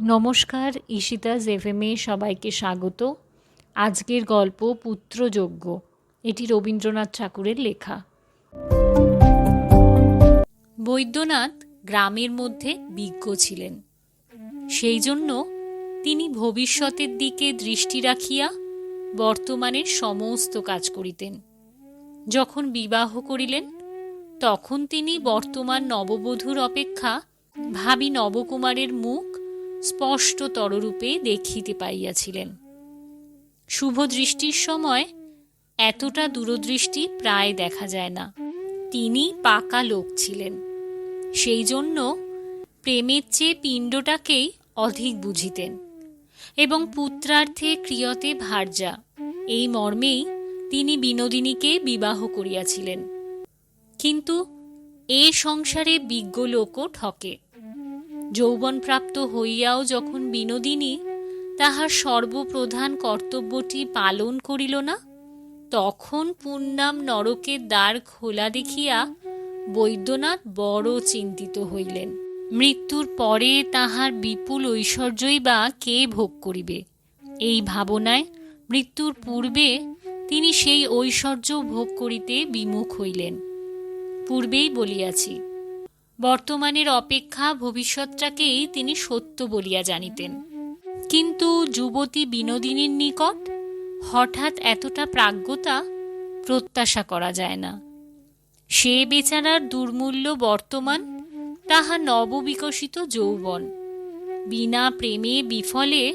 নমস্কার ঈশিতা জেভেমে সবাইকে স্বাগত। আজকের গল্প পুত্রযজ্ঞ, এটি রবীন্দ্রনাথ ঠাকুরের লেখা। বৈদ্যনাথ গ্রামের মধ্যে বিজ্ঞ ছিলেন। সেই জন্য তিনি ভবিষ্যতের দিকে দৃষ্টি রাখিয়া বর্তমানের সমস্ত কাজ করিতেন। যখন বিবাহ করিলেন, তখন তিনি বর্তমান নববধূর অপেক্ষা ভাবি নবকুমারের মুখ স্পষ্টতররূপে দেখিতে পাইয়াছিলেন। শুভ দৃষ্টির সময় এতটা দূরদৃষ্টি প্রায় দেখা যায় না। তিনি পাকা লোক ছিলেন। সেই জন্য প্রেমের চেয়ে পিণ্ডটাকেই অধিক বুঝিতেন এবং পুত্রার্থে ক্রিয়তে ভার্যা। এই মর্মেই তিনি বিনোদিনীকে বিবাহ করিয়াছিলেন। কিন্তু এ সংসারে বিজ্ঞ লোকও ঠকে। যৌবনপ্রাপ্ত হইয়াও যখন বিনোদিনী তাহার সর্বপ্রধান কর্তব্যটি পালন করিল না, তখন পূর্ণাম নরকের দ্বার খোলা দেখিয়া বৈদ্যনাথ বড় চিন্তিত হইলেন। মৃত্যুর পরে তাহার বিপুল ঐশ্বর্যই বা কে ভোগ করিবে? এই ভাবনায় মৃত্যুর পূর্বে তিনি সেই ঐশ্বর্য ভোগ করিতে বিমুখ হইলেন। পূর্বেই বলিয়াছি বর্তমানের অপেক্ষা ভবিষ্যৎটাকেই তিনি সত্য বলিয়া জানিতেন। কিন্তু যুবতী বিনোদিনীর নিকট হঠাৎ এতটা প্রাজ্ঞতা প্রত্যাশা করা যায় না। সে বেচারার দুর্মূল্য বর্তমান, তাহা নববিকশিত যৌবন, বিনা প্রেমে বিফলে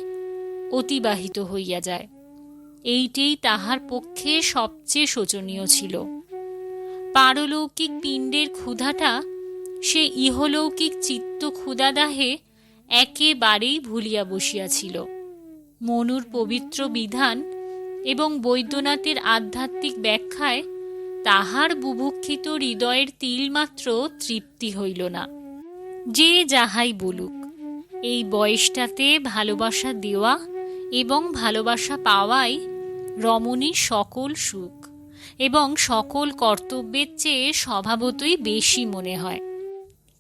অতিবাহিত হইয়া যায়। এইটেই তাহার পক্ষে সবচেয়ে শোচনীয় ছিল। পারলৌকিক পিণ্ডের ক্ষুধাটা সে ইহলৌকিক চিত্ত ক্ষুদাদাহে একেবারেই ভুলিয়া বসিয়াছিল। মনুর পবিত্র বিধান এবং বৈদ্যনাথের আধ্যাত্মিক ব্যাখ্যায় তাহার বুভুক্ষিত হৃদয়ের তিলমাত্র তৃপ্তি হইল না। যে যাহাই বলুক, এই বয়সটাতে ভালোবাসা দেওয়া এবং ভালোবাসা পাওয়াই রমণীর সকল সুখ এবং সকল কর্তব্যের চেয়ে স্বভাবতই বেশি মনে হয়।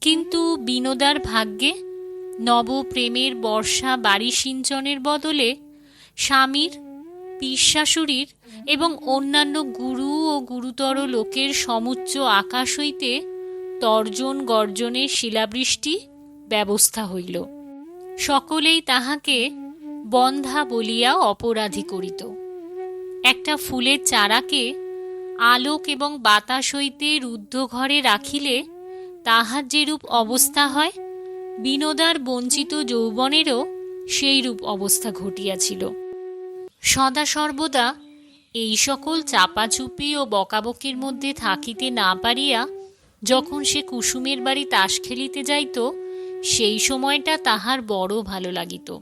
কিন্তু বিনোদার ভাগ্যে নবপ্রেমের বর্ষা বাড়ি সিঞ্চনের বদলে স্বামীর পিসাশুরীর এবং অন্যান্য গুরু ও গুরুতর লোকের সমুচ্চ আকাশ হইতে তর্জন গর্জনের শিলাবৃষ্টি ব্যবস্থা হইল। সকলেই তাহাকে বন্ধা বলিয়া অপরাধী করিত। একটা ফুলের চারাকে আলোক এবং বাতাস হইতে রুদ্ধ ঘরে রাখিলে তাহার যেরূপ অবস্থা হয়, বিনোদার বঞ্চিত যৌবনেরও সেই রূপ অবস্থা ঘটিয়াছিল। সদা সর্বদা এই সকল চাপাচুপি ও বকাবকির মধ্যে থাকিতে না পারিয়া যখন সে কুসুমের বাড়ি তাস খেলিতে যাইত, সেই সময়টা তাহার বড় ভালো লাগিত।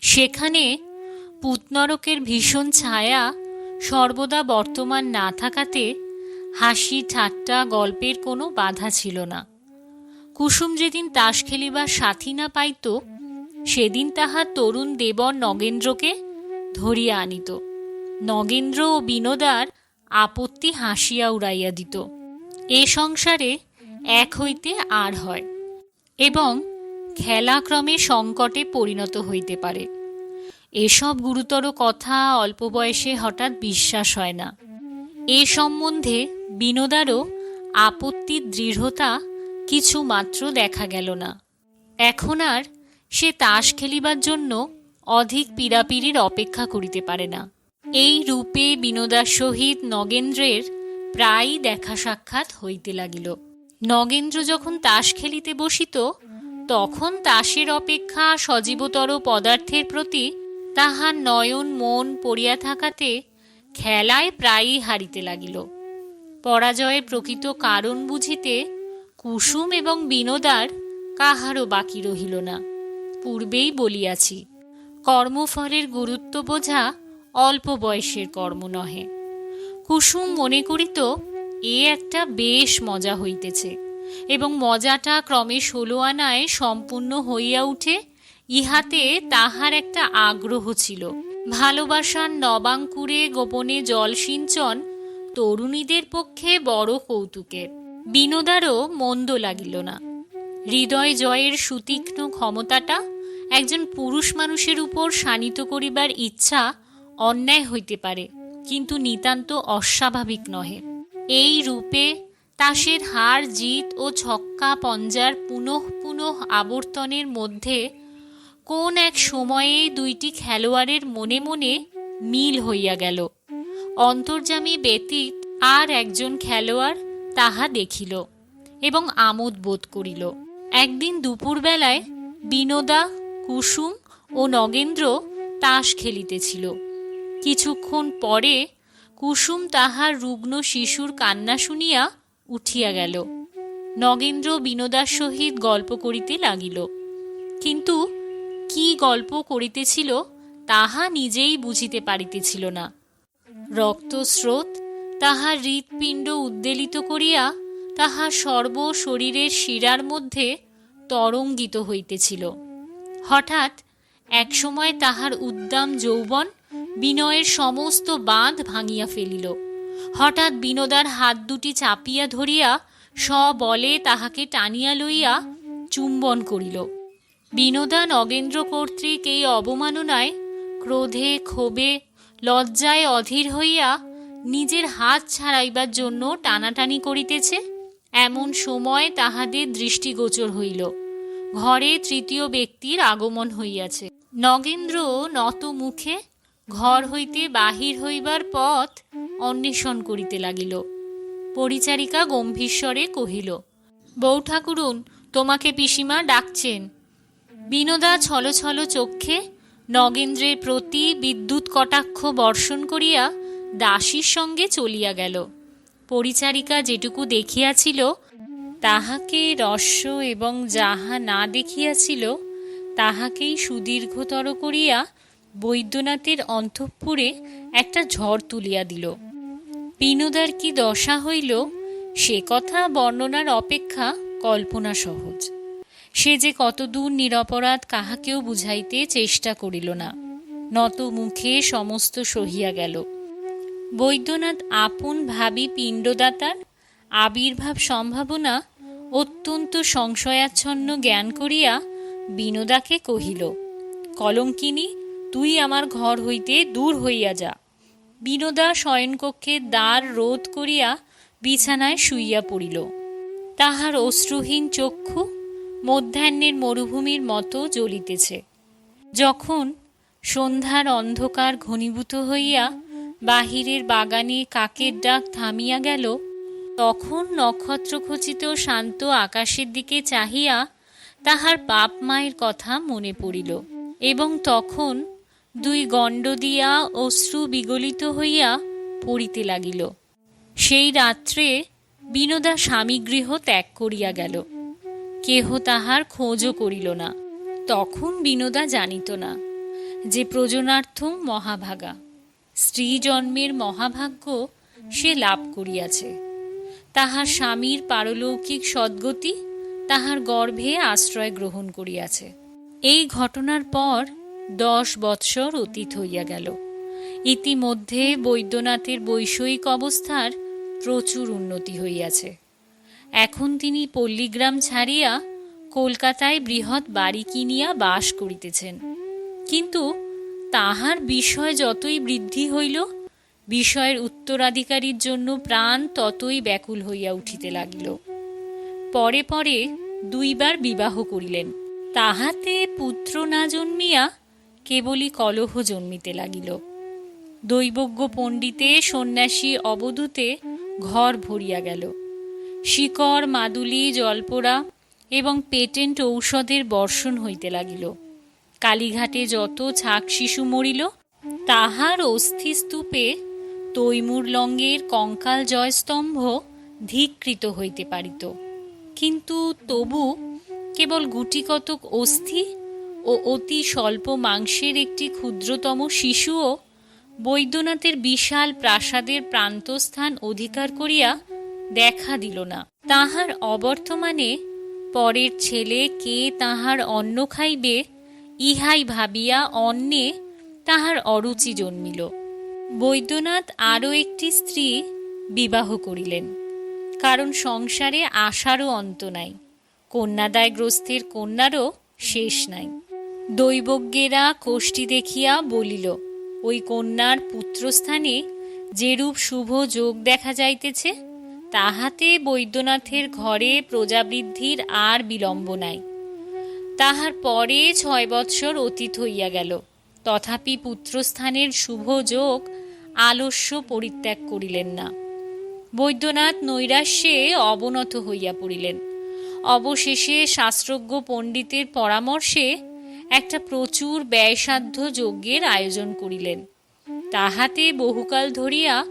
সেখানে পুতনরকের ভীষণ ছায়া সর্বদা বর্তমান না থাকাতে হাসি, ঠাট্টা, গল্পের কোনো বাধা ছিল না। কুসুম যেদিন তাস খেলিবার সাথী না পাইত, সেদিন তাহার তরুণ দেবর নগেন্দ্রকে ধরিয়া আনিত। নগেন্দ্র ও বিনোদার আপত্তি হাসিয়া উড়াইয়া দিত। এ সংসারে এক হইতে আর হয় এবং খেলাক্রমে সংকটে পরিণত হইতে পারে। এসব গুরুতর কথা অল্প বয়সে হঠাৎ বিশ্বাস হয় না। এ সম্বন্ধে বিনোদারও আপত্তির দৃঢ়তা কিছু মাত্র দেখা গেল না। এখন আর সে তাস খেলিবার জন্য অধিক পীড়াপিড়ির অপেক্ষা করিতে পারে না। এই রূপে বিনোদার সহিত নগেন্দ্রের প্রায়ই দেখা সাক্ষাৎ হইতে লাগিল। নগেন্দ্র যখন তাস খেলিতে বসিত, তখন তাসের অপেক্ষা সজীবতর পদার্থের প্রতি তাহার নয়ন মন পড়িয়া থাকাতে খেলায় প্রায়ই হারিতে লাগিল। পরাজয়ের প্রকৃত কারণ বুঝিতে কুসুম এবং বিনোদার কাহারও বাকি রহিল না। পূর্বেই বলিয়াছি, কর্মফলের গুরুত্ব বোঝা অল্প বয়সের কর্ম নহে। কুসুম মনে করিত, এ একটা বেশ মজা হইতেছে এবং মজাটা ক্রমে ষোলো আনায় সম্পূর্ণ হইয়া উঠে ইহাতে তাহার একটা আগ্রহ ছিল। ভালোবাসার নবাঙ্কুরে গোপনে জল সিঞ্চন তরুণীদের পক্ষে বড় কৌতুকের। বিনোদারও মন্দ লাগিল না। হৃদয় জয়ের সুতীক্ষ্ণ ক্ষমতাটা একজন পুরুষ মানুষের উপর শানিত করিবার ইচ্ছা অন্যায় হইতে পারে, কিন্তু নিতান্ত অস্বাভাবিক নহে। এই রূপে তাসের হার, জিত ও ছক্কা পঞ্জার পুনঃ পুনঃ আবর্তনের মধ্যে কোন এক সময়ে দুইটি খেলোয়াড়ের মনে মনে মিল হইয়া গেল। অন্তর্জামী ব্যতীত আর একজন খেলোয়াড় তাহা দেখিল এবং আমোদ বোধ করিল। একদিন দুপুরবেলায় বিনোদা, কুসুম ও নগেন্দ্র তাস খেলিতেছিল। কিছুক্ষণ পরে কুসুম তাহার রুগ্ন শিশুর কান্না শুনিয়া উঠিয়া গেল। নগেন্দ্র বিনোদার সহিত গল্প করিতে লাগিল। কিন্তু কি গল্প করিতেছিল তাহা নিজেই বুঝিতে পারিতেছিল না। রক্তস্রোত তাহার হৃৎপিণ্ড উদ্বেলিত করিয়া তাহার সর্ব শরীরের শিরার মধ্যে তরঙ্গিত হইতেছিল। হঠাৎ একসময় তাহার উদ্দাম যৌবন বিনয়ের সমস্ত বাঁধ ভাঙিয়া ফেলিল। হঠাৎ বিনোদার হাত দুটি চাপিয়া ধরিয়া সবলে তাহাকে টানিয়া লইয়া চুম্বন করিল। বিনোদা নগেন্দ্র কর্তৃক এই অবমাননায় ক্রোধে ক্ষোভে লজ্জায় অধীর হইয়া নিজের হাত ছাড়াইবার জন্য টানাটানি করিতেছে, এমন সময় তাহাদের দৃষ্টিগোচর হইল। ঘরে তৃতীয় ব্যক্তির আগমন হইয়াছে। নগেন্দ্র নত মুখে ঘর হইতে বাহির হইবার পথ অন্বেষণ করিতে লাগিল। পরিচারিকা গম্ভীরস্বরে কহিল বউ ঠাকুরুন তোমাকে পিসিমা ডাকছেন। বিনোদা ছল ছল চক্ষে নগেন্দ্রের প্রতি বিদ্যুৎ কটাক্ষ বর্ষণ করিয়া দাসীর সঙ্গে চলিয়া গেল। পরিচারিকা যেটুকু দেখিয়াছিল, তাহাকে রস্য এবং যাহা না দেখিয়াছিল, তাহাকেই সুদীর্ঘতর করিয়া বৈদ্যনাথের অন্তঃপুরে একটা ঝড় তুলিয়া দিল। বিনোদার কি দশা হইল, সে কথা বর্ণনার অপেক্ষা কল্পনা সহজ। সে যে কতদূর নিরপরাধ কাহাকেও বুঝাইতে চেষ্টা করিল না। নত মুখে সমস্ত সহিয়া গেল। বৈদ্যনাথ আপন ভাবি পিণ্ডদাতার আবির্ভাব সম্ভাবনা অত্যন্ত সংশয়াচ্ছন্ন জ্ঞান করিয়া বিনোদাকে কহিল, কলঙ্কিনী, তুই আমার ঘর হইতে দূর হইয়া যা বিনোদা শয়নকক্ষের দ্বার রোধ করিয়া বিছানায় শুইয়া পড়িল। তাহার অশ্রুহীন চক্ষু মধ্যাহ্নের মরুভূমির মতো জ্বলিতেছে। যখন সন্ধ্যার অন্ধকার ঘনীভূত হইয়া বাহিরের বাগানে কাকের ডাক থামিয়া গেল, তখন নক্ষত্রখচিত শান্ত আকাশের দিকে চাহিয়া তাহার বাপ মায়ের কথা মনে পড়িল এবং তখন দুই গণ্ড দিয়া অশ্রু বিগলিত হইয়া পড়িতে লাগিল। সেই রাত্রে বিনোদা স্বামীগৃহ ত্যাগ করিয়া গেল। কেহ তাহার খোঁজও করিল না। তখন বিনোদা জানিত না যে প্রজনার্থম মহাভাগা। স্ত্রী জন্মের মহাভাগ্য সে লাভ করিয়াছে। তাহার স্বামীর পারলৌকিক সদ্গতি তাহার গর্ভে আশ্রয় গ্রহণ করিয়াছে। এই ঘটনার পর দশ বৎসর অতীত হইয়া গেল। ইতিমধ্যে বৈদ্যনাথের বৈষয়িক অবস্থার প্রচুর উন্নতি হইয়াছে। এখন তিনি পল্লীগ্রাম ছাড়িয়া কলকাতায় বৃহৎ বাড়ি কিনিয়া বাস করিতেছেন। কিন্তু তাহার বিষয় যতই বৃদ্ধি হইল, বিষয়ের উত্তরাধিকারীর জন্য প্রাণ ততই ব্যাকুল হইয়া উঠিতে লাগিল। পরে পরে দুইবার বিবাহ করিলেন। তাহাতে পুত্র না জন্মিয়া কেবলই কলহ জন্মিতে লাগিল। দৈবজ্ঞ পণ্ডিতে সন্ন্যাসী অবধূতে ঘর ভরিয়া গেল। শিকড়, মাদুলি, জলপোড়া এবং পেটেন্ট ঔষধের বর্ষণ হইতে লাগিল। কালীঘাটে যত ছাক শিশু মরিল, তাহার অস্থিস্তূপে তৈমুর লঙ্গের কঙ্কাল জয়স্তম্ভ ধিকৃত হইতে পারিত। কিন্তু তবু কেবল গুটিকতক অস্থি ও অতি স্বল্প মাংসের একটি ক্ষুদ্রতম শিশুও বৈদ্যনাথের বিশাল প্রাসাদের প্রান্তস্থান অধিকার করিয়া দেখা দিল না। তাহার অবর্তমানে পরের ছেলে কে তাহার অন্ন খাইবে ইহাই ভাবিয়া অন্নে তাহার অরুচি জন্মিল। বৈদ্যনাথ আরও একটি স্ত্রী বিবাহ করিলেন। কারণ সংসারে আশারও অন্ত নাই। কন্যাদায়গ্রস্তের কন্যারও শেষ নাই। দৈবজ্ঞেরা কোষ্ঠী দেখিয়া বলিল, ওই কন্যার পুত্রস্থানে যেরূপ শুভ যোগ দেখা যাইতেছে, তাহাতে বৈদ্যনাথের ঘরে প্রজাবৃদ্ধির আর বিলম্ব নাই। তাহার পরে ছয় বৎসর অতীত হইয়া গেল। তথাপি পুত্রস্থানের শুভ যোগ আলস্য পরিত্যাগ করিলেন না। বৈদ্যনাথ নৈরাশ্যে অবনত হইয়া পড়িলেন। অবশেষে শাস্ত্রজ্ঞ পণ্ডিতের পরামর্শে একটা প্রচুর ব্যয়সাধ্য যজ্ঞের আয়োজন করিলেন। তাহাতে বহুকাল ধরিয়া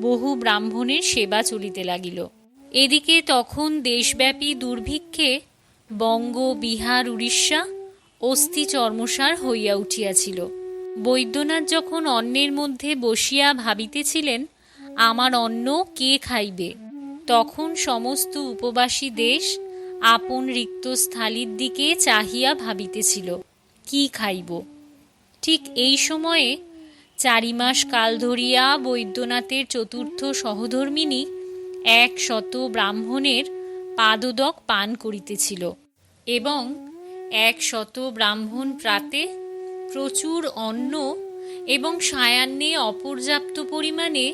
বহু ব্রাহ্মণের সেবা চলিতে লাগিল। এদিকে তখন দেশব্যাপী দুর্ভিক্ষে বঙ্গ বিহার উড়িষ্যা অস্থি চর্মসার হইয়া উঠিয়াছিল। বৈদ্যনাথ যখন অন্নের মধ্যে বসিয়া ভাবিতেছিলেন, আমার অন্ন কে খাইবে? তখন সমস্ত উপবাসী দেশ আপন রিক্ত স্থালির দিকে চাহিয়া ভাবিতেছিল, কি খাইব? ঠিক এই সময়ে চারি মাস কাল ধরিয়া বৈদ্যনাথের চতুর্থ সহধর্মিনী এক শত ব্রাহ্মণের পাদদক পান করিতেছিল এবং এক শত ব্রাহ্মণ প্রাতে প্রচুর অন্ন এবং সায়ান্নে অপর্যাপ্ত পরিমাণে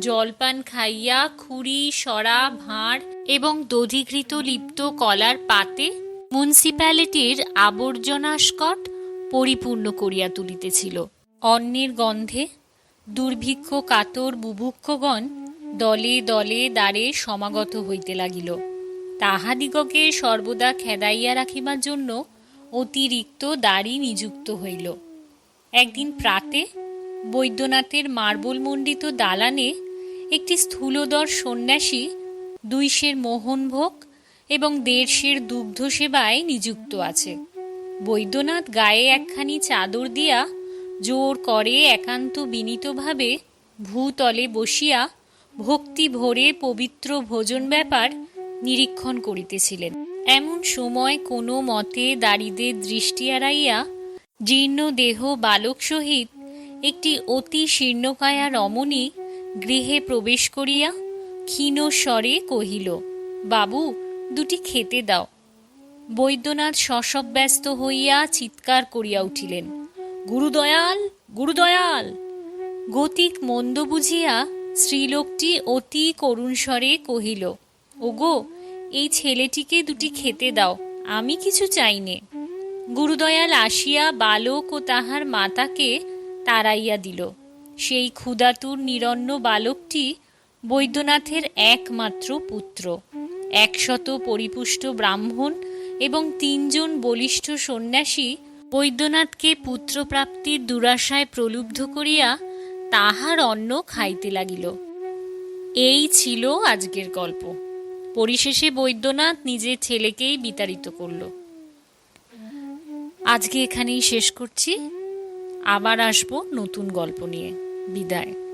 জলপান খাইয়া খুরি সরা, ভাঁড় এবং দধিঘৃত লিপ্ত কলার পাতে মিউনিসিপ্যালিটির আবর্জনাস্কট পরিপূর্ণ করিয়া তুলিতেছিল। অন্নের গন্ধে দুর্ভিক্ষ, কাতর, বুভুক্ষগণ দলে দলে দ্বারে সমাগত হইতে লাগিল। তাহাদিগকে সর্বদা খেদাইয়া রাখিবার জন্য অতিরিক্ত দাড়ি নিযুক্ত হইল। একদিন প্রাতে বৈদ্যনাথের মার্বল মণ্ডিত দালানে একটি স্থূলদর সন্ন্যাসী দুইশের মোহনভোগ এবং দেড়শের দুগ্ধ সেবায় নিযুক্ত আছে। বৈদ্যনাথ গায়ে একখানি চাদর দিয়া জোর করে একান্ত বিনীতভাবে ভূতলে বসিয়া ভক্তি ভরে পবিত্র ভোজন ব্যাপার নিরীক্ষণ করিতেছিলেন। এমন সময় কোনো মতে দারিদের দৃষ্টি এড়াইয়া জীর্ণ দেহ বালক সহিত একটি অতি শীর্ণকায়া রমণী গৃহে প্রবেশ করিয়া ক্ষীণ স্বরে কহিল, বাবু, দুটি খেতে দাও। বৈদ্যনাথ ব্যস্ত হইয়া চিৎকার করিয়া উঠিলেন, গুরুদয়াল গুরুদয়াল! গতিক মন্দ বুঝিয়া স্ত্রীলোকটি অতি করুণ স্বরে কহিল ওগো, এই ছেলেটিকে দুটি খেতে দাও, আমি কিছু চাইনে গুরুদয়াল আসিয়া বালক ও তাহার মাতাকে তাড়াইয়া দিল। সেই ক্ষুধাতুর নিরন্ন বালকটি বৈদ্যনাথের একমাত্র পুত্র। একশত পরিপুষ্ট ব্রাহ্মণ এবং তিনজন বলিষ্ঠ সন্ন্যাসী বৈদ্যনাথকে পুত্রপ্রাপ্তির দুরাশায় প্রলুব্ধ করিয়া তাহার অন্ন খাইতে লাগিল। এই ছিল আজকের গল্প। পরিশেষে বৈদ্যনাথ নিজের ছেলেকেই বিতাড়িত করল। আজকে এখানেই শেষ করছি। আবার আসব নতুন গল্প নিয়ে। বিদায়।